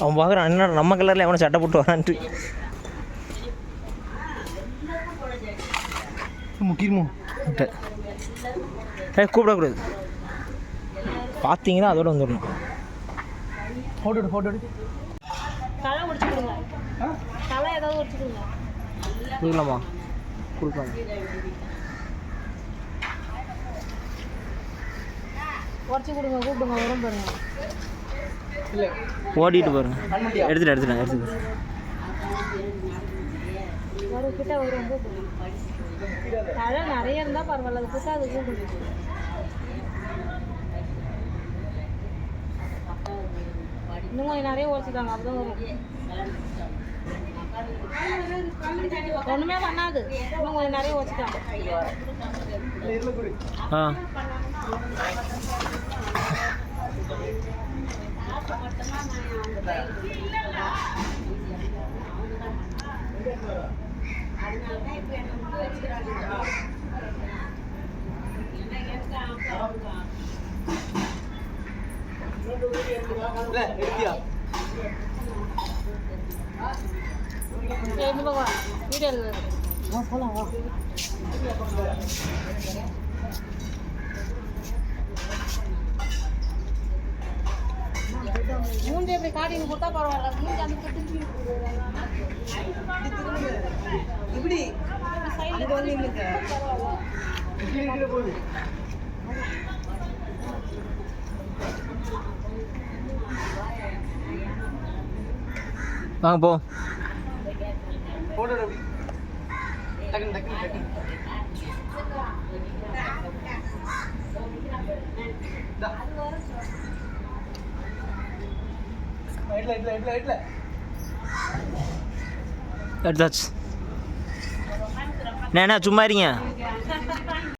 அவன் பார்க்குறான் என்ன நம்ம கலரில் எவனை சட்டை போட்டு வரான்ட்டு. முக்கியமோ ஏ கூப்பிடக்கூடாது. பார்த்தீங்கன்னா அதோட வந்துடணும். ஃபோட்டோ ஃபோட்டோ தலை உடிச்சு கொடுங்க. தலை ஏதாவது உடிச்சு கொடுங்க. கொடுக்கலாமா? கொடுக்கலாம். உடச்சி கொடுங்க கூப்பிடுங்க வரும் பாருங்க. ஓடிட்டு பாருங்க வரும் கூப்பிடுங்க தலை நிறைய இருந்தால் பரவாயில்ல அது கிட்ட அது இன்னும் கொஞ்சம் நிறைய உடச்சிட்டாங்க அப்பதான் வரும். ஒண்ணுமே பண்ணாது. இன்னும் கொஞ்சம் நிறைய உடச்சிட்டாங்க ஆ. வீடியோ எடுக்கிறது வா போலாம் வா. மூஞ்சி எப்படி காட்டின்னு கொடுத்தா பரவாயில்ல. மூஞ்சி அந்த திருப்பி இப்படி. இது வந்து இப்படி போது வாங்க போ. டக்குனு டக்குனு டக்குனு இந்தா. எடுத்தாச்சு என்ன சும்மா இருங்க